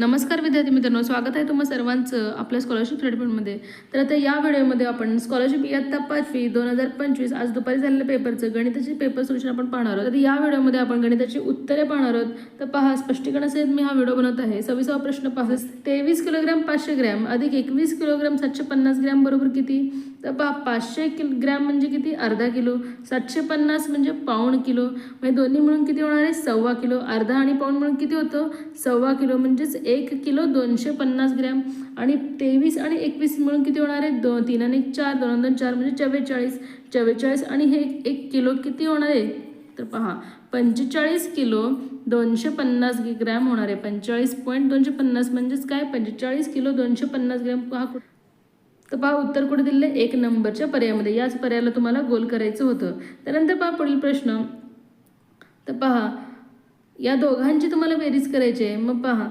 नमस्कार विद्यार्थी मित्रांनो स्वागत आहे तुम्हा सर्वांचं आपल्या स्कॉलरशिप ट्रीटमेंटमध्ये तर आता या व्हिडिओमध्ये आपण स्कॉलरशिप इयत्ता पाचवी दोन हजार पंचवीस आज दुपारी झालेल्या पेपरचं गणिताचे पेपर सोल्युशन आपण पाहणार आहोत. तर या व्हिडिओमध्ये आपण गणिताची उत्तरे पाहणार आहोत. तर पहा स्पष्टीकरणासहित मी हा व्हिडिओ बनवत आहे. सव्वीसावा प्रश्न पाहस तेवीस किलोग्रॅम पाचशे ग्रॅम अधिक एकवीस किलोग्रॅम सातशे पन्नास ग्रॅम बरोबर किती? तर पहा पाचशे किल ग्रॅम म्हणजे किती? अर्धा किलो. सातशे पन्नास म्हणजे पाऊण किलो. म्हणजे दोन्ही मिळून किती होणार आहे? सव्वा किलो. अर्धा आणि पाऊण मिळून किती होतं? सव्वा किलो. म्हणजेच एक किलो दोनशे पन्नास ग्रॅम. आणि तेवीस आणि एकवीस मिळून किती होणार आहे? दोन तीन आणि चार. दोन दोन चार म्हणजे चव्वेचाळीस. चव्वेचाळीस आणि हे एक किलो किती होणार आहे? तर पहा पंचेचाळीस किलो दोनशे पन्नास ग्रॅम होणार आहे. पंचेचाळीस पॉईंट दोनशे पन्नास म्हणजेच काय? पंचेचाळीस किलो दोनशे पन्नास ग्रॅम. पहा तर पहा उत्तर कुठे दिले एक नंबरच्या पर्यायामध्ये. याच पर्यायाला तुम्हाला गोल करायचं होतं. त्यानंतर पहा पुढील प्रश्न. तर पहा या दोघांची तुम्हाला बेरीज करायची आहे. मग पहा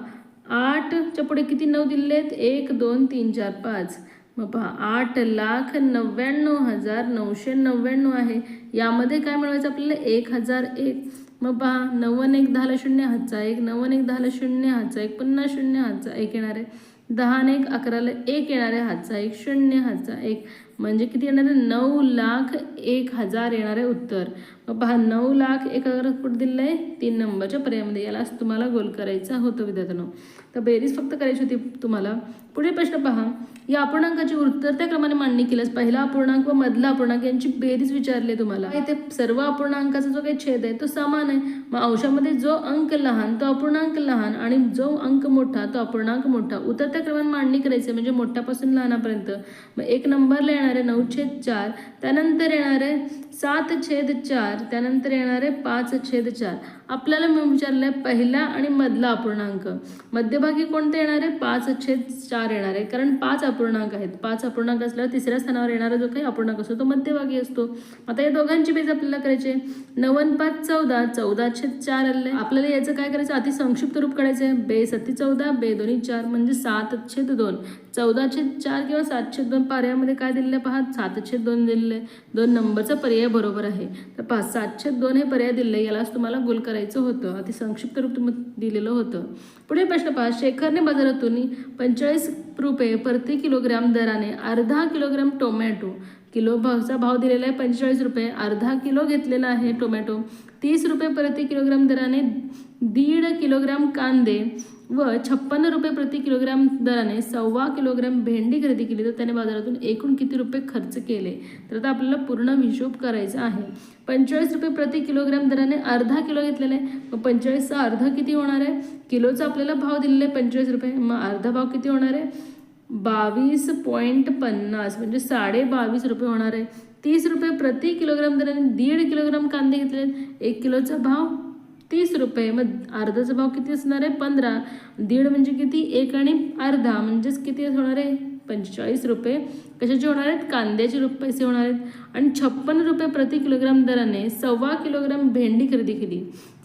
आठच्या पुढे किती नऊ दिले आहेत? एक दोन तीन चार पाच. मग पहा आठ लाख नव्याण्णव हजार नऊशे नव्याण्णव आहे. यामध्ये काय मिळवायचं आपल्याला? एक हजार एक. मग पहा नव्वद एक दहाला शून्य हातचा एक नव्वद एक दहाला शून्य हातचा एक पन्नास शून्य हातचा एक येणार आहे. दहा एक अकराला एक येणार आहे हातचा एक शून्य हातचा एक म्हणजे किती येणार? आहे नऊ लाख एक हजार येणार आहे उत्तर. मग पहा नऊ लाख एक हजार कुठं दिलं आहे तीन नंबरच्या पर्यायामध्ये यालाच तुम्हाला गोल करायचा होतो विद्यार्थ्यांनो. तर बेरीज फक्त करायची होती तुम्हाला. पुढील प्रश्न पहा. या अपूर्णांकाची उत्तरत्या क्रमाने मांडणी केल्यास पहिला अपूर्णांक व मधला अपूर्णांक यांची बेरीज विचारले तुम्हाला. इथे सर्व अपूर्णांकाचा जो काही छेद आहे तो समान आहे. मग अंशामध्ये जो अंक लहान तो अपूर्णांक लहान आणि जो अंक मोठा तो अपूर्णांक मोठा. उतरत्या क्रमाने मांडणी करायची आहे, म्हणजे मोठ्यापासून लहानापर्यंत. मग एक नंबरला येणार आहे नऊ छेद चार त्यानंतर येणार आहे सात छेद चार त्यानंतर येणार आहे पाच छेद चार. आपल्याला मी विचारलं पहिला आणि मधला अपूर्णांक. मध्यभागी कोणते येणार? आहे पाच छेद चार येणार. आहे कारण पाच अपूर्णांक आहेत. पाच अपूर्णांक असल्यावर तिसऱ्या स्थानावर येणारा जो काही अपूर्णांक असतो तो मध्यभागी असतो. आता या दोघांची बेज आपल्याला करायची आहे. पाच चौदा. चौदा छेद चार आले आपल्याला याचं काय करायचं? अति संक्षिप्त रूप काढायचं आहे. बे सती चौदा बे दोन्ही चार म्हणजे सात छेद दोन. चौदाशे चार किंवा सातशे दोन पर्यायामध्ये काय दिलेलं आहे पहा? सातशे दोन दिलेलं आहे. दोन नंबरचा पर्याय बरोबर आहे. तर पहा सातशे दोन हे पर्याय दिलेलं आहे. यालाच तुम्हाला गोल करायचं होतं. अति संक्षिप्त रूप तुम्ही दिलेलं होतं. पुढे प्रश्न पहा. शेखरने बाजारातून पंचेचाळीस रुपये प्रति किलोग्रॅम दराने अर्धा किलोग्रॅम टोमॅटो किलो भावचा भाव दिलेला आहे. पंचेचाळीस रुपये अर्धा किलो घेतलेला आहे टोमॅटो. तीस रुपये प्रति किलोग्रॅम दराने दीड किलोग्रॅम कांदे व छप्पन्न रुपये प्रति किलोग्रॅम दराने सव्वा किलोग्रॅम भेंडी खरेदी केली तर त्याने बाजारातून एकूण किती रुपये खर्च केले? तर आता आपल्याला पूर्ण हिशोब करायचा आहे. पंचेचाळीस रुपये प्रति किलोग्रॅम दराने अर्धा किलो घेतलेला आहे. मग पंचेचाळीसचा अर्धा किती होणार आहे? किलोचा आपल्याला भाव दिलेला आहे पंचेचाळीस रुपये. मग अर्धा भाव किती होणार आहे? बावीस पॉईंट पन्नास म्हणजे साडे बावीस रुपये होणार आहे. तीस रुपये प्रति किलोग्राम दराने दीड किलोग्राम कांदे घेतले आहेत. एक किलोचा भाव तीस रुपये. मग अर्धाचा भाव किती असणार आहे? पंधरा. दीड म्हणजे किती? एक आणि अर्धा. म्हणजेच किती होणार आहे? पंचेचाळीस रुपये. कशाचे होणार आहेत? कांद्याचे रुप पैसे होणार आहेत. आणि छप्पन रुपये प्रति किलोग्राम दराने सव्वा किलोग्राम भेंडी खरेदी केली.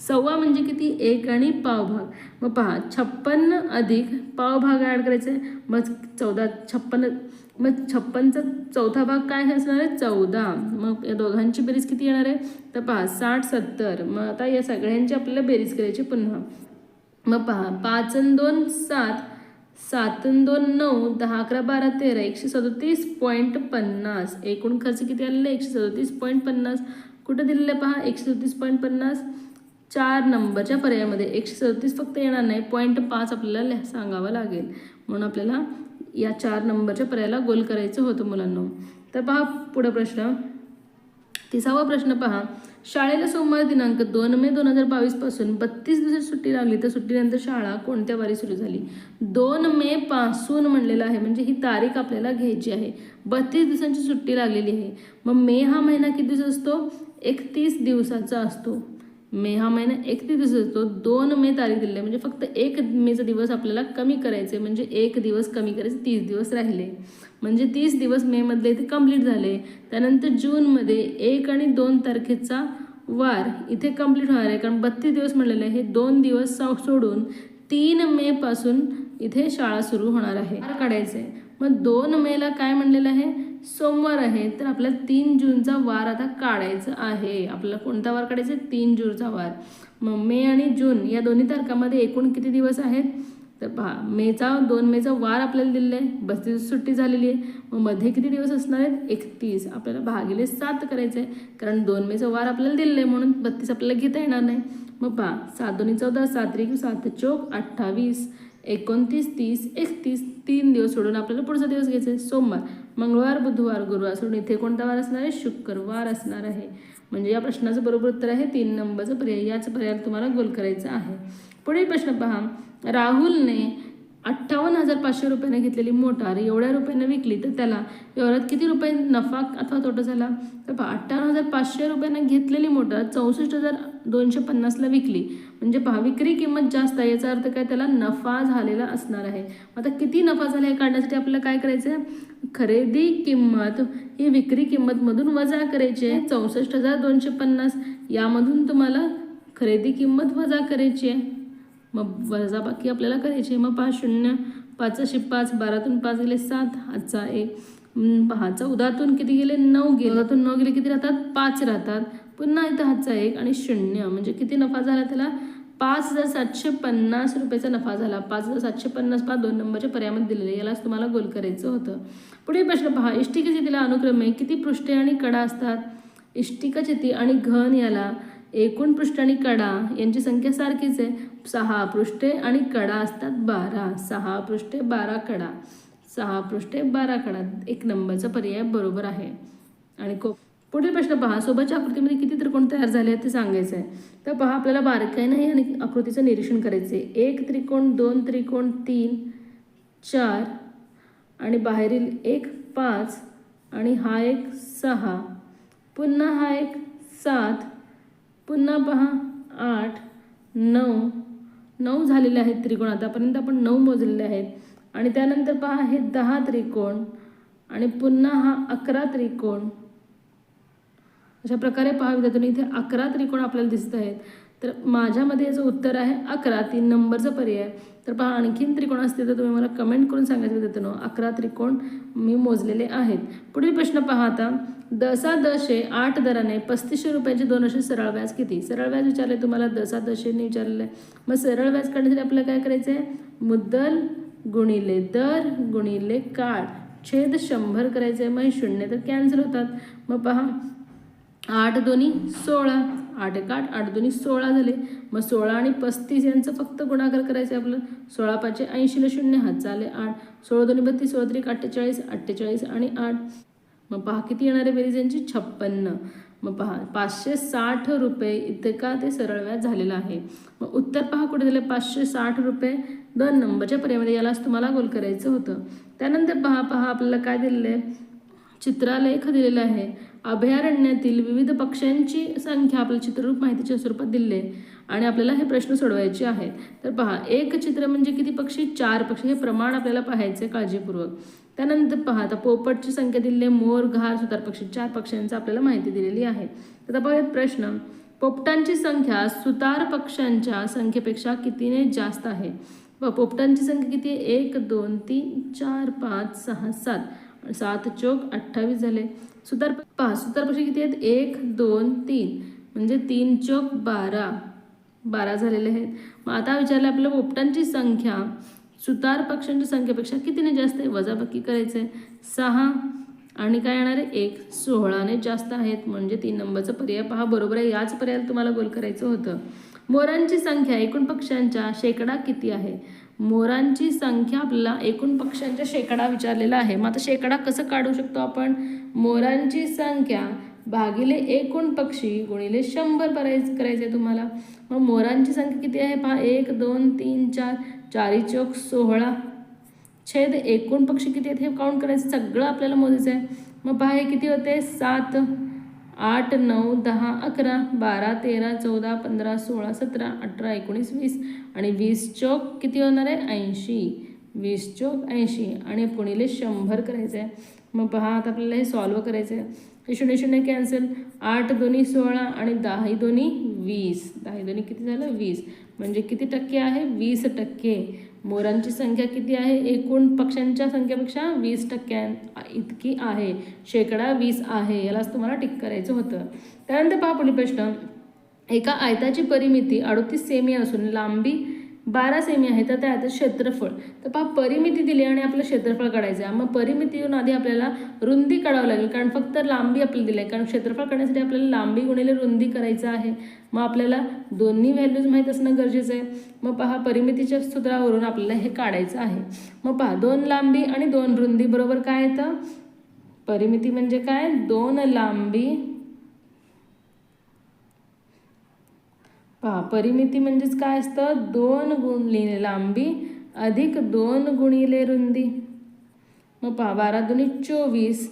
सव्वा म्हणजे किती? एक आणि पावभाग मग पहा छप्पन अधिक पावभाग ॲड करायचे. मग चौदा छप्पन मग छप्पनचा चौथा भाग काय असणार आहे? चौदा. मग या दोघांची बेरीज किती येणार आहे? तर पहा साठ सत्तर. मग आता या सगळ्यांची आपल्याला बेरीज करायची पुन्हा. मग पहा पाच दोन सात. सात दोन नऊ. दहा अकरा बारा तेरा. एकशे सदोतीस पॉईंट पन्नास. एकूण खर्च किती आलेला आहे? एकशे सदोतीस पॉईंट पन्नास. कुठं दिलेलं आहे पहा? एकशे सदोतीस पॉईंट पन्नास. चार नंबरच्या पर्यायामध्ये एकशे सदतीस फक्त येणार नाही. पॉईंट पाच आपल्याला सांगावं लागेल. म्हणून आपल्याला या चार नंबरच्या पर्यायाला गोल करायचं होतं मुलांना. तर पहा पुढं प्रश्न. तिसावा प्रश्न पहा. शाळेला सोमवार दिनांक दोन मे दोन हजार बावीसपासून बत्तीस दिवसाची सुट्टी लागली तर सुट्टीनंतर शाळा कोणत्या वारी सुरू झाली? दोन मे पासून म्हणलेलं आहे म्हणजे ही तारीख आपल्याला घ्यायची आहे. बत्तीस दिवसांची सुट्टी लागलेली आहे. मग मे हा महिना किती दिवस असतो? एकतीस दिवसाचा असतो. मे हा महिना एकतीस दिवस असतो. दोन मे तारीख दिली आहे. म्हणजे फक्त एक मेचा दिवस आपल्याला कमी करायचे. म्हणजे एक दिवस कमी करायचे तीस दिवस राहिले. म्हणजे तीस दिवस मेमधले इथे कंप्लीट झाले. त्यानंतर जूनमध्ये एक आणि दोन तारखेचा वार इथे कंप्लीट होणार आहे. कारण बत्तीस दिवस म्हणलेले हे दोन दिवस सोडून तीन मेपासून इथे शाळा सुरू होणार आहे. काढायचं. आहे. मग दोन मेला काय म्हणलेलं आहे? सोमवार आहे तर आपल्याला तीन जूनचा वार आता काढायचा आहे. आपल्याला कोणता वार काढायचा आहे? तीन जूनचा वार. मग मे आणि जून या दोन्ही तारखामध्ये एकूण किती दिवस आहेत? तर पहा मेचा दोन मेचा वार आपल्याला दिलेला आहे. बस्तीस सुट्टी झालेली आहे. मग मध्ये किती दिवस असणार आहेत? एकतीस. आपल्याला भागिले सात करायचं आहे. कारण दोन मेचा वार आपल्याला दिलेला आहे म्हणून बत्तीस आपल्याला घेता येणार नाही. मग पहा सात दोन्ही चौदा सात त्रिक सात चोक अठ्ठावीस. एकोणतीस तीस एकतीस तीन दिवस सोडून आपल्याला पुढचा दिवस घ्यायचा आहे. सोमवार मंगळवार बुधवार गुरुवार सोडून इथे कोणता वार असणार आहे? शुक्रवार असणार आहे. म्हणजे या प्रश्नाचं बरोबर उत्तर आहे तीन नंबरचं पर्याय. याच पर्याय तुम्हाला गोल करायचं आहे. पुढील प्रश्न पहा. राहुलने अठ्ठावन्न हजार पाचशे रुपयाने घेतलेली मोटार एवढ्या रुपयाने विकली तर त्याला व्यवहारात किती रुपये नफा अथवा तोटा झाला? तर पहा अठ्ठावन्न हजार पाचशे रुपयाने घेतलेली मोटार चौसष्ट हजार दोनशे पन्नासला विकली. म्हणजे पहा विक्री किंमत जास्त आहे याचा अर्थ काय? त्याला नफा झालेला असणार आहे. आता किती नफा झाला हे काढण्यासाठी आपल्याला काय करायचं आहे खरेदी किंमत ही विक्री किंमतमधून वजा करायची आहे. चौसष्ट हजार दोनशे पन्नास. यामधून तुम्हाला खरेदी किंमत वजा करायची आहे. मग वजा बाकी आपल्याला करायची आहे. मग पाच शून्य पाचशे पाच बारातून पाच गेले सात आजचा एक. पहाचा उदातून किती गेले? नऊ गेले. उदातून नऊ गेले किती राहतात? पाच राहतात. पुन्हा इथं हातचा एक आणि शून्य. म्हणजे किती नफा झाला त्याला? पाच हजार सातशे पन्नास रुपयाचा नफा झाला. पाच हजार सातशे पन्नास पाच दोन नंबरच्या पर्यायामध्ये दिलेले यालाच तुम्हाला गोल करायचं होतं. पुढे प्रश्न पहा. इष्टिका तिला अनुक्रमे किती पृष्ठे आणि कडा असतात? इष्टिकाचिती आणि घन याला एकूण पृष्ठ आणि कडा यांची संख्या सारखीच आहे. सहा पृष्ठे आणि कडा असतात बारा. सहा पृष्ठे बारा कडा. सहा पृष्ठे बारा कडा. एक नंबरचा पर्याय बरोबर आहे. आणि को पुढील प्रश्न पहा. सोबतच्या आकृतीमध्ये किती त्रिकोण तयार झाले आहेत ते सांगायचं आहे तर पहा आपल्याला बारकाईनं हे आकृतीचं निरीक्षण करायचं आहे एक त्रिकोण दोन त्रिकोण तीन चार आणि बाहेरील एक पाच आणि हा एक सहा. पुन्हा हा एक सात. पुन्हा पहा आठ नऊ. नऊ झालेले आहेत त्रिकोण. आतापर्यंत आपण नऊ मोजलेले आहेत. आणि त्यानंतर पहा हे दहा त्रिकोण आणि पुन्हा हा अकरा त्रिकोण. अशा प्रकारे पहा विद्यार्थ्यांनी इथे अकरा त्रिकोण आपल्याला दिसत आहेत. तर माझ्यामध्ये याचं उत्तर आहे अकरा तीन नंबरचा पर्याय. तर पहा आणखीन त्रिकोण असते तर तुम्ही मला कमेंट करून सांगायचं विद्यार्थ्यांनो अकरा त्रिकोण मी मोजलेले आहेत. पुढील प्रश्न पहा आता. दसा दशे आठ दराने पस्तीसशे रुपयाचे दोन असे सरळ व्याज किती? सरळ व्याज विचारले तुम्हाला दसा दशेने विचारलेलं आहे. मग सरळ व्याज काढण्यासाठी आपल्याला काय करायचं आहे? मुद्दल गुणिले दर गुणिले काळ. छेद शंभर करायचं आहे मग शून्य तर कॅन्सल होतात. मग पहा आठ दोन्ही सोळा. आठ एक आठ आठ दोन्ही सोळा झाले. मग सोळा आणि पस्तीस यांचं फक्त गुणाकार करायचं आहे आपलं. सोळा पाचशे ऐंशीला शून्य. हात झाले आठ. सोळा दोन्ही बत्तीस सोळा त्रिक अठ्ठेचाळीस अठ्ठेचाळीस आणि आठ. मग पहा किती येणार आहे बेरीज यांची? छप्पन्न. मग पहा पाचशे साठ रुपये इतका ते सरळ व्याज झालेलं आहे? मग उत्तर पहा कुठे दिलं पाचशे साठ रुपये. दोन नंबरच्या पर्यामध्ये यालाच तुम्हाला गोल करायचं होतं. त्यानंतर पहा पहा आपल्याला काय दिलेलं आहे? चित्रालेख दिलेलं आहे. अभयारण्यातील विविध पक्ष्यांची संख्या आपल्याला चित्ररूप माहितीच्या स्वरूपात दिली आहे. आणि आपल्याला हे प्रश्न सोडवायचे आहेत. तर पहा एक चित्र म्हणजे किती पक्षी? चार पक्षी. हे प्रमाण आपल्याला पाहायचे काळजीपूर्वक. त्यानंतर पहा आता पोपटची संख्या दिलेली आहे. मोर घार सुतार पक्षी. चार पक्ष्यांचा आपल्याला माहिती दिलेली आहे. तर आता प्रश्न. पोपटांची संख्या सुतार पक्ष्यांच्या संख्येपेक्षा कितीने जास्त आहे? व पोपटांची संख्या किती आहे? एक दोन तीन चार पाच सहा सात. सात चोक अठ्ठावीस झाले. सुतार पहा सुतार पक्षी किती आहेत? एक दोन तीन. म्हणजे तीन चौक बारा. बारा झालेले आहेत. मग आता विचारलं आपल्या पोपटांची संख्या. सुतार पक्ष्यांच्या संख्येपेक्षा कितीने जास्त आहे? वजाबाकी करायचं आहे सहा आणि काय येणार आहे? एक. सोळाने जास्त आहेत. म्हणजे तीन नंबरचा पर्याय पहा. बरोबर आहे. याच पर्यायाला तुम्हाला गोल करायचं होतं. मोरांची संख्या एकूण पक्ष्यांच्या शेकडा किती आहे? मोरांची संख्या आपल्याला एकूण पक्ष्यांच्या शेकडा विचारलेला आहे. मग आता शेकडा कसं काढू शकतो आपण? मोरांची संख्या भागिले एकूण पक्षी गुणिले शंभर करायचं करायचं आहे तुम्हाला. मग मोरांची संख्या किती आहे? पहा एक दोन तीन चार चारी चौक सोहळा छेद एकूण पक्षी किती आहेत हे काउंट करायचं? सगळं आपल्याला मोजायचं आहे मग पहा हे किती होते? सात. आठ नऊ दहा अकरा बारा तेरा चौदा पंधरा सोळा सतरा अठरा एकोणीस वीस आणि वीस चौक किती होणार आहे? ऐंशी. वीस चौक ऐंशी आणि पुणेले शंभर करायचं आहे. मग पहा आता आपल्याला हे सॉल्व करायचं आहे. हे शून्य शून्य कॅन्सल आठ दोन्ही सोळा आणि दहाही दोन्ही वीस. दहाही दोन्ही किती झालं? वीस. म्हणजे किती टक्के आहे? वीस टक्के. मोरांची संख्या किती आहे? एकूण पक्ष्यांच्या संख्येपेक्षा वीस टक्क्यां इतकी आहे. शेकडा वीस आहे. यालाच तुम्हाला टिक करायचं होतं. त्यानंतर पहा पुढील प्रश्न. एका आयताची परिमिती अडतीस सेमी असून लांबी बारा सेमी आहे तर त्यात क्षेत्रफळ. तर पहा परिमिती दिली आणि आपलं क्षेत्रफळ काढायचं आहे. मग परिमितीहून आधी आपल्याला रुंदी काढावं लागेल कारण फक्त लांबी आपल्याला दिली आहे. कारण क्षेत्रफळ काढण्यासाठी आपल्याला लांबी गुणिले रुंदी करायचं आहे. मग आपल्याला दोन्ही व्हॅल्यूज माहीत असणं गरजेचं आहे. मग पहा परिमितीच्या सूत्रावरून आपल्याला हे काढायचं आहे. मग पहा दोन लांबी आणि दोन रुंदी बरोबर काय येतं? परिमिती म्हणजे काय? दोन लांबी पहा परिमिती म्हणजेच काय असतं? दोन गुणिले लांबी अधिक दोन गुणिले रुंदी. मग पहा बारा दोन्ही चोवीस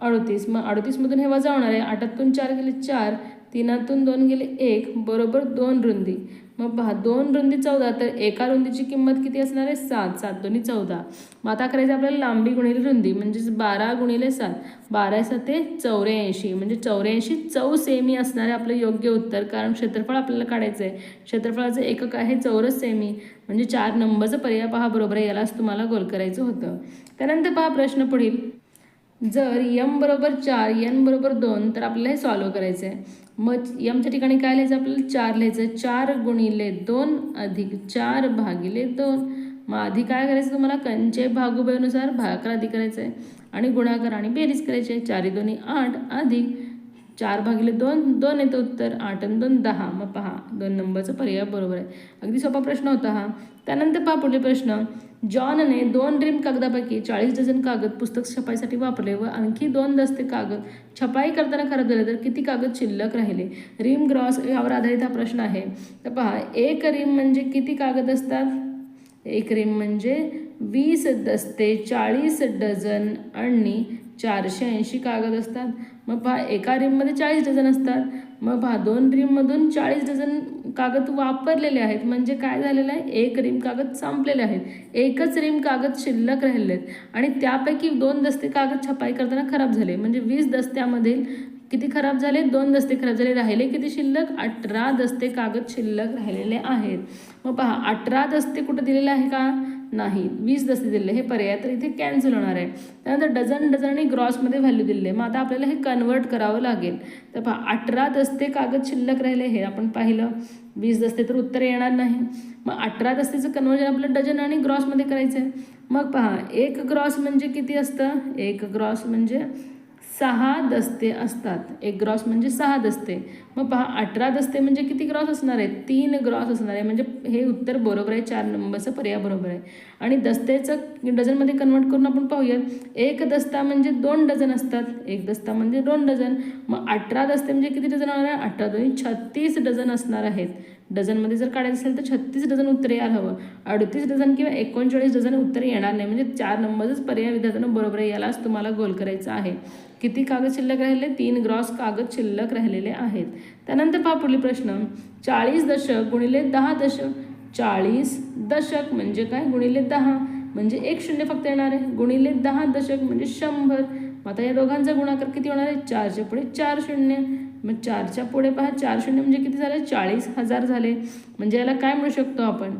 अडतीस. मग अडतीसमधून हे वजा होणार आहे. आठातून चार गेले चार तीनातून दोन गेले एक बरोबर दोन रुंदी. मग पहा दोन रुंदी चौदा तर एका रुंदीची किंमत किती असणार आहे? सात. सात दोन्ही चौदा. मग आता करायचं आपल्याला लांबी गुणिले रुंदी म्हणजेच बारा गुणिले सात. बारा साते चौऱ्याऐंशी. म्हणजे चौऱ्याऐंशी चौ सेमी असणारे आपलं योग्य उत्तर कारण क्षेत्रफळ आपल्याला काढायचं आहे. क्षेत्रफळाचं एकक आहे चौरस सेमी. म्हणजे चार नंबरचं पर्याय पहा बरोबर आहे? यालाच तुम्हाला गोल करायचं होतं. त्यानंतर पहा प्रश्न पुढील. जर यम बरोबर चार यन बरोबर दोन तर आपल्याला हे सॉल्व करायचं आहे मग यमच्या ठिकाणी काय लिहायचं आपल्याला? चार लिहायचं चार गुणिले दोन अधिक चार भागिले दोन. मग आधी काय करायचं तुम्हाला? कंचे भागुबेनुसार भाकर आधी करायचं आहे आणि गुणाकार आणि बेरीज करायची आहे चारी दोन्ही आठ अधिक चार भागिले दोन. दोन येतं उत्तर. आठ आणि दोन दहा. मग पहा दोन नंबरचा पर्याय बरोबर आहे. अगदी सोपा प्रश्न होता हा. त्यानंतर पहा पुढील प्रश्न. जॉनने दोन रिम कागदापैकी चाळीस डझन कागद पुस्तक छपाईसाठी वापरले व आणखी दोन दस्ते कागद छपाई करताना खराब झाले तर किती कागद शिल्लक राहिले? रिम ग्रॉस यावर आधारित हा प्रश्न आहे. तर पहा एक रिम म्हणजे किती कागद असतात? एक रिम म्हणजे वीस दस्ते चाळीस डझन आणि चारशे ऐंशी कागद असतात. मग पहा एका रिममध्ये चाळीस डझन असतात. मग पहा दोन रिममधून चाळीस डझन कागद वापरलेले आहेत. म्हणजे काय झालेलं आहे? एक रिम कागद संपलेले आहेत. एकच रिम कागद शिल्लक राहिले आहेत आणि त्यापैकी दोन दस्ते कागद छपाई करताना खराब झाले. म्हणजे वीस दस्त्यामधील किती खराब झाले? दोन दस्ते खराब झाले. राहिले किती शिल्लक? अठरा दस्ते कागद शिल्लक राहिलेले आहेत. मग पहा अठरा दस्ते कुठं दिलेले आहे का? नाही. वीस जसे दिले हे पर्याय तर इथे कॅन्सल होणार आहे. त्यानंतर डझन डझन आणि ग्रॉसमध्ये व्हॅल्यू दिलेले मग आता आपल्याला हे कन्वर्ट करावं लागेल. तर पहा अठरा दस्ते कागद शिल्लक राहिले. हे आपण पाहिलं. वीस दस्ते तर उत्तर येणार नाही. मग अठरा दस्तेचं कन्वर्जन आपलं डझन आणि ग्रॉसमध्ये करायचं आहे मग पहा एक ग्रॉस म्हणजे किती असतं? एक ग्रॉस म्हणजे सहा दस्ते असतात. एक ग्रॉस म्हणजे सहा दस्ते. मग पहा अठरा दस्ते म्हणजे किती ग्रॉस असणार आहे तीन ग्रॉस असणार आहे. म्हणजे हे उत्तर बरोबर आहे चार नंबरचं पर्याय बरोबर आहे. आणि दस्तेचं डझनमध्ये कन्वर्ट करून आपण पाहूयात. एक दस्ता म्हणजे दोन डझन असतात. एक दस्ता म्हणजे दोन डझन. मग अठरा दस्ते म्हणजे किती डझन होणार आहे? अठरा दोन्ही छत्तीस डझन असणार आहेत. डझनमध्ये जर काढायचं असेल तर छत्तीस डझन उत्तर यायला हवं. अडतीस डझन किंवा एकोणचाळीस डझन उत्तर येणार नाही. म्हणजे चार नंबरच पर्याय विद्यार्थ्यांना बरोबर आहे. यालाच तुम्हाला गोल करायचं आहे. किती कागद शिल्लक राहिले? तीन ग्रॉस कागद शिल्लक राहिलेले आहेत. त्यानंतर पहा पुढील प्रश्न. चाळीस दशक गुणिले दहा दशक. चाळीस दशक म्हणजे काय? गुणिले दहा. म्हणजे एक शून्य फक्त येणार आहे. गुणिले दहा दशक म्हणजे शंभर. मग आता या दोघांचा गुणाकार किती होणार आहे? चारच्या पुढे चार शून्य. मग चारच्या पुढे पहा चार शून्य म्हणजे किती झाले? चाळीस हजार झाले. म्हणजे याला काय म्हणू शकतो आपण?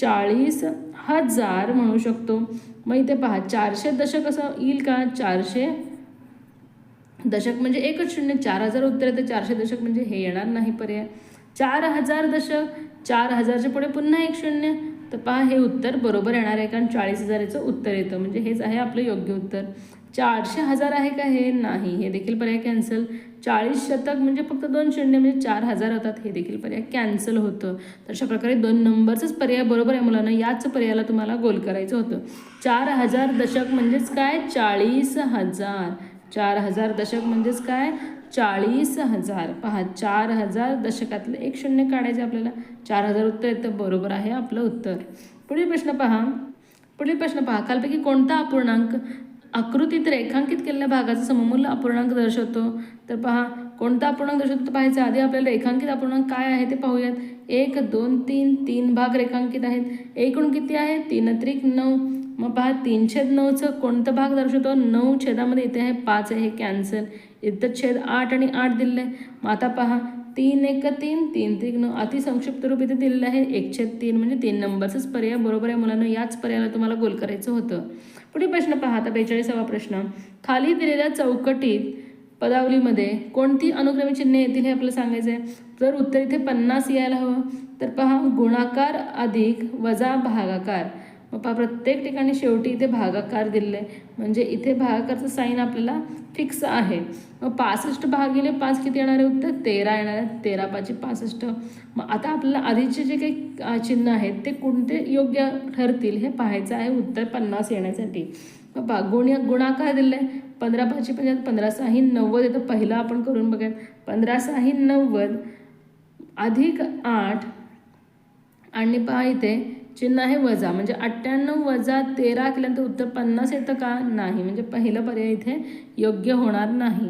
चाळीस हजार म्हणू शकतो. मग इथे पहा चारशे दशक असं येईल का? चारशे दशक म्हणजे एकच शून्य चार हजार उत्तर येतं चारशे दशक म्हणजे हे येणार नाही पर्याय. चार हजार दशक चार हजारच्या पुढे पुन्हा एक शून्य. तर पहा हे उत्तर बरोबर येणार आहे कारण चाळीस हजाराचं उत्तर येतं. म्हणजे हेच आहे आपलं योग्य उत्तर. चारशे हजार आहे का? हे नाही. हे देखील पर्याय कॅन्सल चाळीस शतक म्हणजे फक्त दोन शून्य म्हणजे चार हजार होतात. हे देखील पर्याय कॅन्सल होतं. तर अशा प्रकारे दोन नंबरचंच पर्याय बरोबर आहे मुलांना. याच पर्यायाला तुम्हाला गोल करायचं होतं. चार हजार दशक म्हणजेच काय? चाळीस हजार. चार हजार दशक म्हणजेच काय? चाळीस हजार. पहा चार हजार दशकातलं एक शून्य काढायचं आपल्याला. चार हजार उत्तर येतं बरोबर आहे आपलं उत्तर. पुढील प्रश्न पहा. पुढील प्रश्न पहा. कालपैकी कोणता अपूर्णांक आकृतीत रेखांकित केलेल्या भागाचा सममूल्य अपूर्णांक दर्शवतो? तर पहा कोणता अपूर्णांक दर्शवतो? पाहायचं आधी आपल्याला रेखांकित अपूर्णांक काय आहे ते पाहूयात. एक दोन तीन तीन भाग रेखांकित आहेत. एकूण किती आहे? तीन त्रिक नऊ. मग पहा तीन छेद नऊचं कोणतं भाग दर्शवतो? नऊ छेदामध्ये इथे आहे पाच आहे हे कॅन्सल इथं छेद आठ आणि आठ दिलेलं आहे. मग आता पहा तीन एक तीन तीन तीन नऊ अति संक्षिप्त रूप इथे दिलेलं आहे. एक छेद तीन म्हणजे तीन नंबरचाच पर्याय. बरोबर आहे मुलांना याच पर्यायाला तुम्हाला गोल करायचं होतं. पुढे प्रश्न पहा आता बेचाळीसावा प्रश्न. खाली दिलेल्या चौकटीत पदावलीमध्ये कोणती अनुक्रमे चिन्हे येतील हे आपल्याला सांगायचं आहे? जर उत्तर इथे पन्नास यायला हवं तर पहा गुणाकार अधिक वजा भागाकार. मग पहा प्रत्येक ठिकाणी शेवटी इथे भागाकार दिलेलं आहे म्हणजे इथे भागाकारचं साईन आपल्याला फिक्स आहे. मग पासष्ट भागिले पाच किती येणार आहे उत्तर? तेरा येणार आहे. तेरा पाचशे पासष्ट. मग आता आपल्याला आधीचे जे काही चिन्ह आहेत ते कोणते योग्य ठरतील हे पाहायचं आहे उत्तर पन्नास येण्यासाठी. मग पहा गुण गुणाकार दिले आहे पंधरा पाचशे पंचायत पंधरा सहाही नव्वद येतं पहिलं आपण करून बघूया. पंधरा सहाही नव्वद अधिक आठ आणि पहा इथे चिन्ह आहे वजा. म्हणजे अठ्ठ्याण्णव वजा तेरा केल्यानंतर उत्तर पन्नास येतं का? नाही. म्हणजे पहिलं पर्याय इथे योग्य होणार नाही.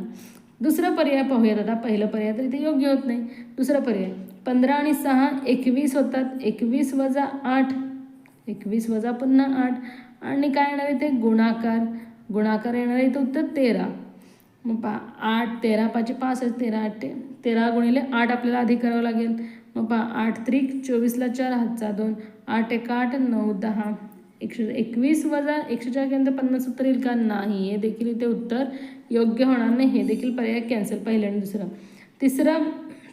दुसरा पर्याय पाहूयात आता. पहिलं पर्याय तर इथे योग्य होत नाही. दुसरा पर्याय. पंधरा आणि सहा एकवीस होतात. एकवीस वजा आठ. एकवीस वजा पुन्हा आठ. आणि काय येणार आहे ते गुणाकार. गुणाकार येणार आहे इथं उत्तर तेरा. मग पा आठ तेरा पाचशे पासष्ट तेरा आठ ते तेरा गुणिले आठ आपल्याला आधी करावं लागेल. मग पहा आठ त्रिक चोवीसला चार हातचा दोन आठ एक आठ नऊ दहा. एकशे एकवीस वजा एकशे चार केंद्र पन्नास उत्तर येईल का? नाही. हे देखील इथे उत्तर योग्य होणार नाही. हे देखील पर्याय कॅन्सल पहिलं. आणि दुसरं तिसरं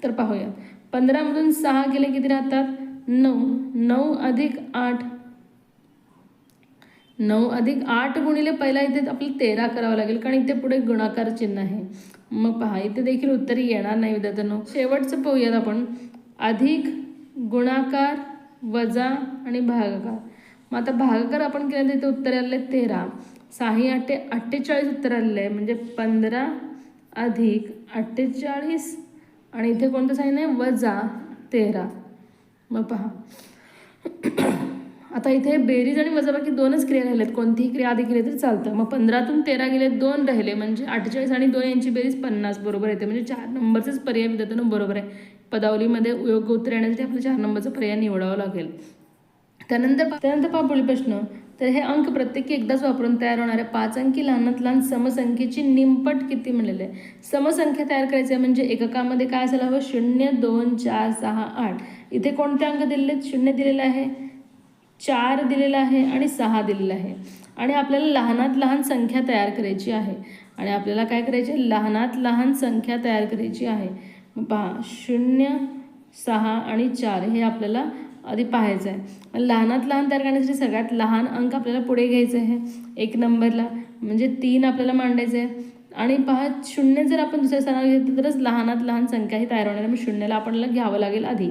तर पाहूया. पंधरामधून सहा गेले किती राहतात? नऊ. नऊ अधिक आठ. नऊ अधिक आठ गुणिले पहिला इथे आपल्याला तेरा करावं लागेल कारण इथे पुढे गुणाकार चिन्ह आहे. मग पहा इथे देखील उत्तर येणार नाही विद्यार्थ्यांनो. शेवटचं पाहूयात आपण. अधिक गुणाकार वजा आणि भागाकार. मग आता भागाकार आपण केल्यानंतर इथे उत्तर आलेलं आहे तेरा. साही आठे अठ्ठेचाळीस उत्तर आलेलं आहे म्हणजे पंधरा अधिक अठ्ठेचाळीस आणि इथे कोणतं साईन आहे? वजा तेरा. मग पहा. आता इथे बेरीज आणि वजाबाकी दोनच क्रिया राहिल्यात. कोणतीही क्रिया आधी केली तरी चालतं. मग पंधरातून तेरा गेले दोन राहिले. म्हणजे अठ्ठेचाळीस आणि दोन यांची बेरीज पन्नास. बरोबर येते. म्हणजे चार नंबरचेच पर्याय विद्यार्थ्यांना बरोबर आहे. पदावलीमध्ये योग्य उत्तर येण्यासाठी आपल्याला चार नंबरचा पर्याय निवडावा लागेल. त्यानंतर त्यानंतर पहा पुढील प्रश्न. तर हे अंक प्रत्येकी एकदाच वापरून तयार होणाऱ्या पाच अंकी लहानात लहान समसंख्येची निमपट किती म्हणलेलं? आहे समसंख्या तयार करायची आहे म्हणजे एककामध्ये काय असायला हवं? शून्य दोन चार सहा आठ. इथे कोणते अंक दिलेले? आहेत शून्य दिलेलं आहे चार दिलेला आहे आणि सहा दिलेला आहे. आणि आपल्याला लहानात लहान संख्या तयार करायची आहे. आणि आपल्याला काय करायची लहानात लहान संख्या तयार करायची आहे. पहा शून्य सहा आणि चार हे आपल्याला आधी पाहायचं आहे. लहानात लहान तयार करण्यासाठी सगळ्यात लहान अंक आपल्याला पुढे घ्यायचं आहे. एक नंबरला म्हणजे तीन आपल्याला मांडायचं आहे. आणि पहा शून्य जर आपण दुसऱ्या स्थानावर घेतलं तरच लहानात लहान संख्या ही तयार होणार मग शून्याला आपल्याला घ्यावं लागेल आधी.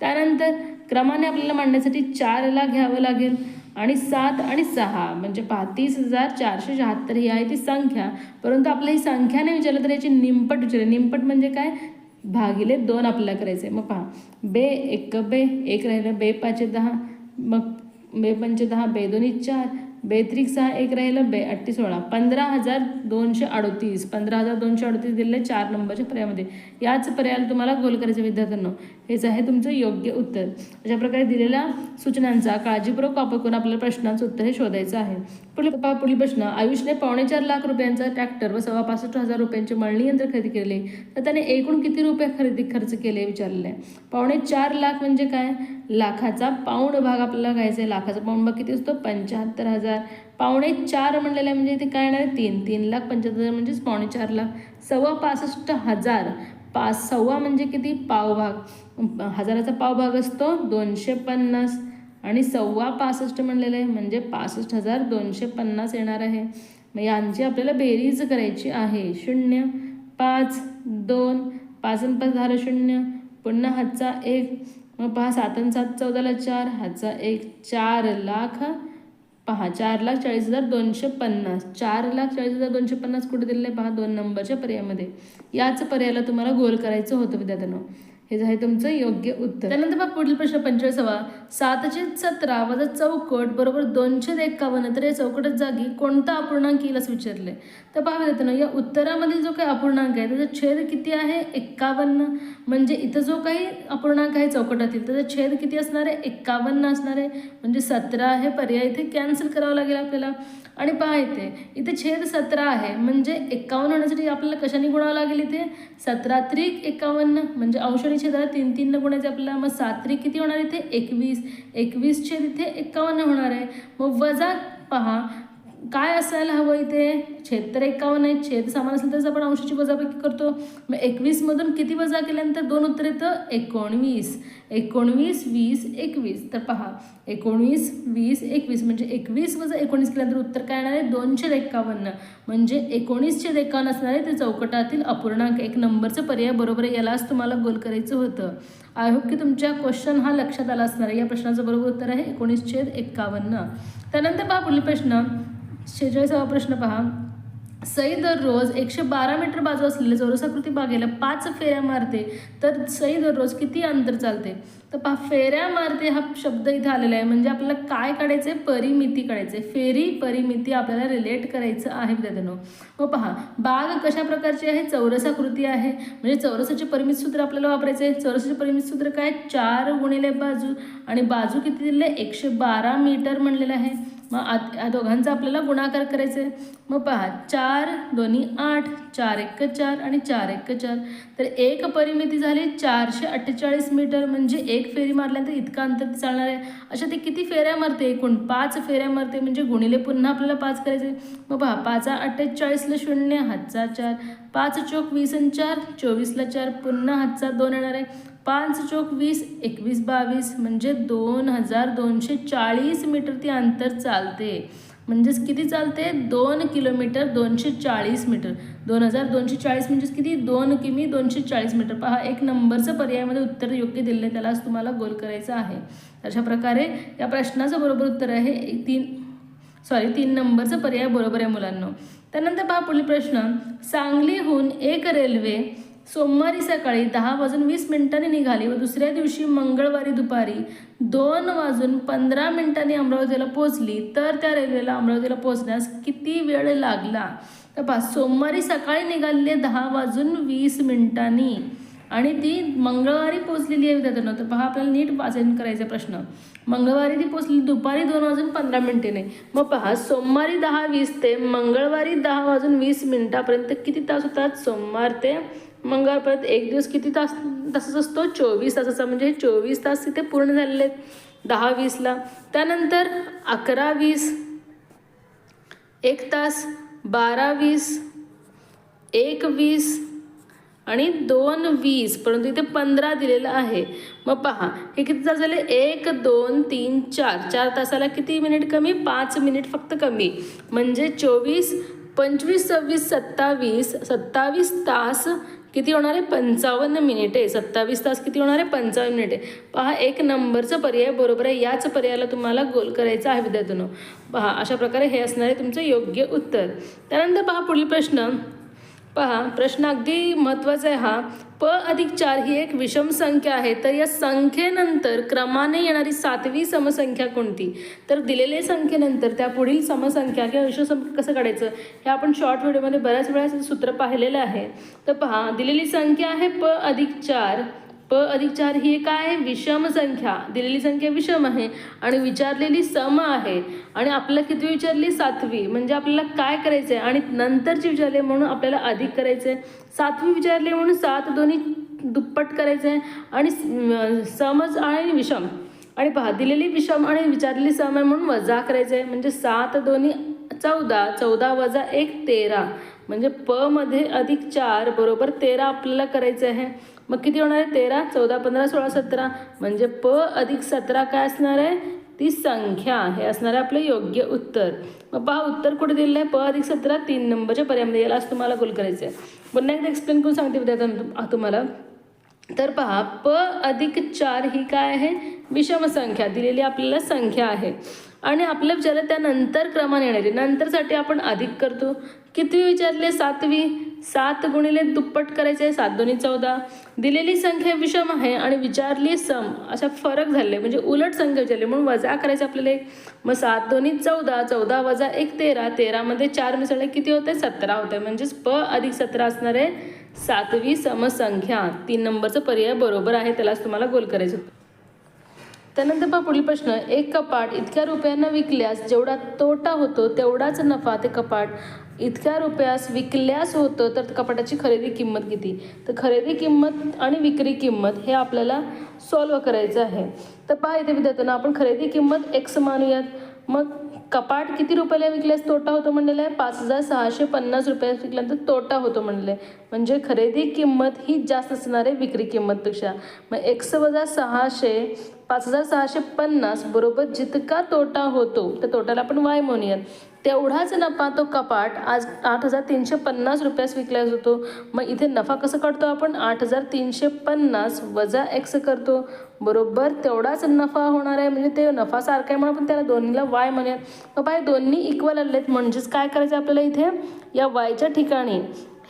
त्यानंतर क्रमाने आपल्याला मांडण्यासाठी चारला घ्यावं लागेल. आणि सात आणि सहा म्हणजे पहा तीस हजार चारशे शहात्तर ही आहे ती संख्या. परंतु आपल्या ही संख्या नाही विचारलं तर याची निमपट विचारली निमपट म्हणजे काय? भागिले दोन आपल्याला करायचं आहे मग पहा बे एक बे एक राहिलं बे पाचशे दहा मग बे पंचे दहा बे दोन्ही चार बेत्रिक सहा एक राहिलं बे अठ्ठी सोळा. पंधरा हजार दोनशे अडतीस. पंधरा हजार दोनशे अडतीस दिले चार नंबरच्या पर्यायामध्ये. याच पर्यायाला तुम्हाला गोल करायचं विद्यार्थ्यांना. हेच आहे तुमचं योग्य उत्तर. अशा प्रकारे दिलेल्या सूचनांचा काळजीपूर्वक वापर करून आपल्याला प्रश्नांचं उत्तर हे शोधायचं आहे. पुढील पुढील प्रश्न. आयुषने पावणे चार लाख रुपयांचा ट्रॅक्टर व सव्वा पासष्ट हजार रुपयांचे मळणी यंत्र खरेदी केले. तर त्याने एकूण किती रुपये खरेदी खर्च केले विचारलेले आहे. पावणे चार लाख म्हणजे काय? लाखाचा पाऊंड भाग आपल्याला घ्यायचा आहे. लाखाचा पाऊण भाग किती असतो? पंच्याहत्तर हजार पावणे चार म्हणलेलं आहे म्हणजे ते काय येणार आहे? तीन. तीन लाख पंच्याहत्तर हजार म्हणजेच पावणे चार लाख. सव्वा पासष्ट हजार. पाच सव्वा म्हणजे किती? पावभाग. हजाराचा पावभाग असतो दोनशे पन्नास. आणि सव्वा पासष्ट म्हणलेलं आहे म्हणजे पासष्ट हजार दोनशे पन्नास येणार आहे. मग यांची आपल्याला बेरीज करायची आहे. शून्य पाच दोन. पाच आणि पाच झालं शून्य. पुन्हा हातचा एक. मग पहा सात आणि सात चौदाला चार. हातचा एक चार लाख. पहा चार लाख चाळीस हजार दोनशे पन्नास. चार लाख चाळीस हजार दोनशे पन्नास कुठे दिलेलं आहे? पहा दोन नंबरच्या पर्यायामध्ये. याच पर्यायाला तुम्हाला गोल करायचं होतं विद्यार्थ्यांना. हे आहे तुमचं योग्य उत्तर. त्यानंतर मग पुढील प्रश्न पंचवीसावा सातशे सतरा वजा चौकट बरोबर दोनशे एकावन्न तर या चौकटात जागी कोणता अपूर्णांक येईल असं विचारलंय. तर पाहून जातं ना या उत्तरामधील जो काही अपूर्णांक आहे त्याचा छेद किती आहे? एक्कावन्न म्हणजे इथं जो काही अपूर्णांक आहे चौकटातील त्याचा छेद किती असणार आहे? एक्कावन्न असणार आहे. म्हणजे सतरा आहे पर्याय इथे कॅन्सल करावा लागेल आपल्याला. आणि पहा इथे इथे छेद सतरा आहे म्हणजे एक्कावन्न होण्यासाठी आपल्याला कशाने गुणावं लागेल इथे? सतरा त्रिक एकावन्न म्हणजे अंश छेदाला तीन तीन न गुणायचे आपल्याला मग सात किती होणार इथे? एकवीस. एकवीसचे तिथे एक्कावन्न होणार आहे. मग वजा पहा काय असायला हवं इथे? छेद तर एकावन्न आहे छेद समान असेल तरच आपण अंशाची वजाबाकी करतो. मग एकवीसमधून किती वजा केल्यानंतर दोन उत्तर येतं? एकोणवीस. एकोणवीस वीस एकवीस. तर पहा. एकोणवीस वीस एकवीस. म्हणजे एकवीस वजा एकोणीस केल्यानंतर उत्तर काय येणार आहे? दोनशे एकावन्न. म्हणजे एकोणीसशे एकावन्न असणार आहे. ते चौकटातील अपूर्णांक. एक नंबरचं पर्याय बरोबर आहे. यालाच तुम्हाला गोल करायचं होतं. आय होप की तुमच्या क्वेश्चन हा लक्षात आला असणार आहे. या प्रश्नाचं बरोबर उत्तर आहे एकोणीस छेद एकावन्न. त्यानंतर पहा पुढील प्रश्न. शेहेचाळीसावा प्रश्न पहा. सई दररोज एकशे बारा मीटर बाजू असलेल्या चौरसाकृती बागेला पाच फेऱ्या मारते. तर सई दररोज किती अंतर चालते? तर पहा फेऱ्या मारते हा शब्द इथे आलेला आहे. म्हणजे आपल्याला काय काढायचं आहे परिमिती काढायचं आहे फेरी परिमिती आपल्याला रिलेट करायचं आहे विद्यार्थ्यांनो. मग पहा बाग कशा प्रकारची आहे? चौरसाकृती आहे. म्हणजे चौरसाचे परिमित सूत्र आपल्याला वापरायचं आहे चौरसाचे परिमित सूत्र काय? चार गुणिले बाजू. आणि बाजू किती दिले एकशे बारा मीटर म्हणलेलं आहे. मग आत या दोघांचा आपल्याला गुणाकार करायचा आहे मग पहा चार दोन्ही आठ चार एक चार आणि चार एक चार. तर एक परिमिती झाली चारशे अठ्ठेचाळीस मीटर म्हणजे एक फेरी मारल्यानंतर इतका अंतर चालणार आहे. अशा ते किती फेऱ्या मारते एकूण? पाच फेऱ्या मारते म्हणजे गुणिले पुन्हा आपल्याला पाच करायचे. मग पहा पाचा अठ्ठेचाळीसला शून्य हातचा चार. पाच चोक वीस आणि चार चोवीसला चार पुन्हा हातचा दोन येणार आहे. पाच चोक वीस एकवीस बावीस म्हणजे दोन हजार दोनशे चाळीस मीटर ती अंतर चालते. म्हणजेच किती चालते? दोन किलोमीटर दोनशे चाळीस मीटर. दोन हजार दोनशे चाळीस म्हणजेच किती? दोन किमी दोनशे चाळीस मीटर. पहा एक नंबरचं पर्यायामध्ये उत्तर योग्य दिलेलं आहे त्यालाच तुम्हाला गोल करायचं आहे. अशा प्रकारे या प्रश्नाचं बरोबर उत्तर आहे एक तीन सॉरी तीन नंबरचं पर्याय बरोबर आहे मुलांना. त्यानंतर पहा पुढील प्रश्न. सांगलीहून एक रेल्वे सोमवारी सकाळी दहा वाजून वीस मिनिटांनी निघाली व दुसऱ्या दिवशी मंगळवारी दुपारी दोन वाजून पंधरा मिनिटांनी अमरावतीला पोहोचली. तर त्या रेल्वेला अमरावतीला पोहोचण्यास किती वेळ लागला? तर पहा सोमवारी सकाळी निघालेले दहा वाजून वीस मिनिटांनी आणि ती मंगळवारी पोचलेली आहे विद्यार्थ्यांना. तर पहा आपल्याला नीट वाचन करायचा प्रश्न. मंगळवारी ती पोचली दुपारी दोन वाजून पंधरा मिनिटेने. मग पहा सोमवारी दहा वीस ते मंगळवारी दहा वाजून वीस मिनिटापर्यंत किती तास होतात? सोमवार ते मंगळ परत एक दिवस किती तास तासाचा असतो? चोवीस तासाचा म्हणजे चोवीस तास तिथे पूर्ण झालेले आहेत. दहा वीसला त्यानंतर अकरा वीस एक तास बारा वीस एक वीस आणि दोन वीस. परंतु इथे पंधरा दिलेलं आहे. मग पहा हे किती तास झाले? एक दोन तीन चार. चार तासाला किती मिनिट कमी? पाच मिनिट फक्त कमी. म्हणजे चोवीस पंचवीस सव्वीस सत्तावीस सत्तावीस तास किती होणार आहे? पंचावन्न मिनिटे. सत्तावीस तास किती होणार आहे? पंचावन्न मिनिटे. पहा एक नंबरचं पर्याय बरोबर आहे. याच पर्यायाला तुम्हाला गोल करायचं आहे विद्यार्थ्यांनो. पहा अशा प्रकारे हे असणार आहे तुमचं योग्य उत्तर. त्यानंतर पहा पुढील प्रश्न. पहा प्रश्न अगदी महत्त्वाचा आहे हा. प अधिक चार ही एक विषम संख्या आहे. तर या संख्येनंतर क्रमाने येणारी सातवी समसंख्या कोणती? तर दिलेल्या संख्येनंतर त्या पुढील समसंख्या किंवा विषम कसं काढायचं? हे आपण शॉर्ट व्हिडिओमध्ये बऱ्याच वेळा सूत्र पाहिलेलं आहे. तर पहा दिलेली संख्या आहे प अधिक चार. प अधिक चार ही काय आहे विषम संख्या. दिलेली संख्या विषम आहे आणि विचारलेली सम आहे. आणि आपल्याला किती विचारली? सातवी. म्हणजे आपल्याला काय करायचं आहे आणि नंतरची विचारले म्हणून आपल्याला अधिक करायचं आहे सातवी विचारले म्हणून सात दोन्ही दुप्पट करायचं आहे आणि समज आणि विषम. आणि पहा दिलेली विषम आणि विचारलेली सम आहे म्हणून वजा करायचं आहे म्हणजे सात दोन्ही चौदा. चौदा वजा एक तेरा. म्हणजे प मध्ये अधिक चार बरोबर तेरा आपल्याला करायचं आहे मग किती होणार आहे? तेरा चौदा पंधरा सोळा सतरा. म्हणजे प अधिक सतरा काय असणार आहे? ती संख्या. हे असणार आहे आपलं योग्य उत्तर. मग पहा उत्तर कुठे दिलेलं आहे? प अधिक सतरा तीन नंबरच्या पर्यायामध्ये. यालाच तुम्हाला गोल करायचं आहे पुन्हा एकदा एक्सप्लेन करून सांगते विद्यार्थ्यांना तुम्हाला. तर पहा प अधिक चार ही काय आहे? विषम संख्या. दिलेली आपल्याला संख्या आहे. आणि आपल्या विचारलं त्यानंतर क्रमाने येणारी नंतरसाठी आपण अधिक करतो. किती विचारले? सातवी. सात गुणिले दुप्पट करायचे सात दोन्ही चौदा. दिलेली संख्या विषम आहे आणि विचारली सम. अशा फरक झाले. म्हणजे उलट संख्या विचारली. म्हणून वजा करायचे आपल्याला एक. मग सात दोन्ही चौदा. चौदा वजा एक तेरा. तेरामध्ये चार मिसळले किती होते? सतरा होते. म्हणजेच प अधिक सतरा असणार आहे सातवी समसंख्या. तीन नंबरचं पर्याय बरोबर आहे. त्यालाच तुम्हाला गोल करायचं होतं. त्यानंतर पहा पुढील प्रश्न. एक कपाट इतक्या रुपयांना विकल्यास जेवढा तोटा होतो तेवढाच नफा ते कपाट. इतक्या रुपयास विकल्यास होतं तर कपाटाची खरेदी किंमत किती? तर खरेदी किंमत आणि विक्री किंमत हे आपल्याला सॉल्व करायचं आहे. तर पहा इथे विद्यार्थ्यांना आपण खरेदी किंमत एक्स मानूयात. मग कपाट किती रुपयाला विकल्यास तोटा होतो म्हणलेला आहे पाच हजार सहाशे पन्नास रुपयास विकल्यानंतर तोटा होतो म्हणलेला आहे म्हणजे खरेदी किंमत ही जास्त असणार आहे विक्री किंमतपेक्षा. मग एक्स वजा सहाशे पाच हजार सहाशे पन्नास बरोबर जितका तोटा होतो त्या तोट्याला आपण वाय म्हणूयात. तेवढाच नफा तो कपाट आज आठ हजार तीनशे पन्नास रुपयास विकला जातो. मग इथे नफा कसं काढतो आपण? आठ हजार तीनशे पन्नास वजा एक्स करतो. बरोबर? तेवढाच नफा होणार आहे. म्हणजे ते नफा सारखा आहे म्हणून आपण त्याला दोन्हीला वाय म्हणूयात. मग बाय दोन्ही इक्वल आले आहेत म्हणजेच काय करायचं आपल्याला इथे? या वायच्या ठिकाणी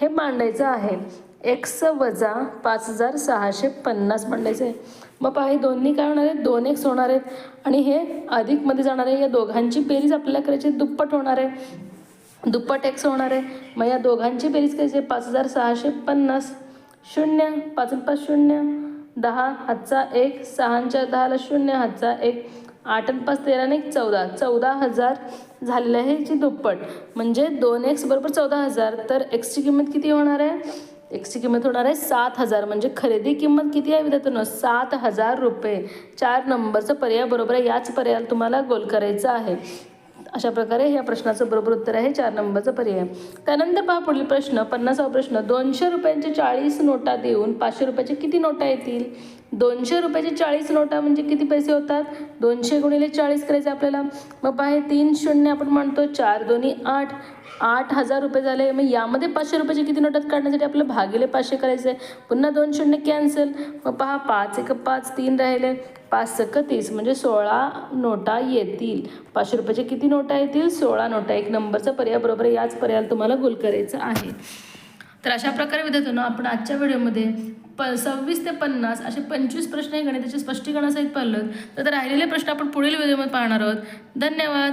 हे मांडायचं आहे. एक्स वजा पाच हजार सहाशे पन्नास मांडायचं आहे. मग पहा हे दोन्ही काय होणार आहेत? दोन एक्स होणार आहेत. आणि हे अधिकमध्ये जाणार आहे. या दोघांची बेरीज आपल्याला करायची दुप्पट होणार आहे. दुप्पट एक्स होणार आहे. मग या दोघांची बेरीज करायची आहे. पाच हजार सहाशे पन्नास. शून्य. पाच पाच शून्य. दहा. हातचा एक. सहाच्या दहाला शून्य. हातचा एक. आठ आणि पाच तेरा आणि एक. चौदा. चौदा हजार झालेलं आहे ह्याची दुप्पट. म्हणजे दोन एक्स बरोबर चौदा हजार. तर एक्सची किंमत किती होणार आहे? एक्सची किंमत होणार आहे सात हजार. म्हणजे खरेदी किंमत किती आहे विद्यार्थ्यांनो? सात हजार रुपये. चार नंबरचं पर्याय बरोबर आहे. याच पर्यायाला तुम्हाला गोल करायचं आहे. अशा प्रकारे या प्रश्नाचं बरोबर उत्तर आहे. चार नंबरचा पर्याय. त्यानंतर पहा पुढील प्रश्न. पन्नासावा प्रश्न. दोनशे रुपयांचे चाळीस नोटा देऊन पाचशे रुपयाचे किती नोटा येतील? दोनशे रुपयाचे चाळीस नोटा म्हणजे किती पैसे होतात? दोनशे गुणिले चाळीस करायचं आपल्याला. मग पहा तीन शून्य आपण म्हणतो. चार दोन्ही आठ. आठ हजार रुपये झाले. मग यामध्ये पाचशे रुपयाचे किती नोटात काढण्यासाठी आपलं भागिले पाचशे करायचं आहे? पुन्हा दोन शून्य कॅन्सल. मग पहा पाच एक पाच तीन राहिले. पाच सक तीस म्हणजे सोळा नोटा येतील. पाचशे रुपयाचे किती नोटा येतील? सोळा नोटा. एक नंबरचा पर्याय बरोबर याच पर्यायाला तुम्हाला गोल करायचं आहे. तर अशा प्रकारे विद्यार्थ्यांनो आपण आजच्या व्हिडिओमध्ये प सव्वीस ते पन्नास असे पंचवीस प्रश्न हे गणिताचे स्पष्टीकरणासहित पाहिलं तर राहिलेले प्रश्न आपण पुढील व्हिडिओमध्ये पाहणार आहोत. धन्यवाद.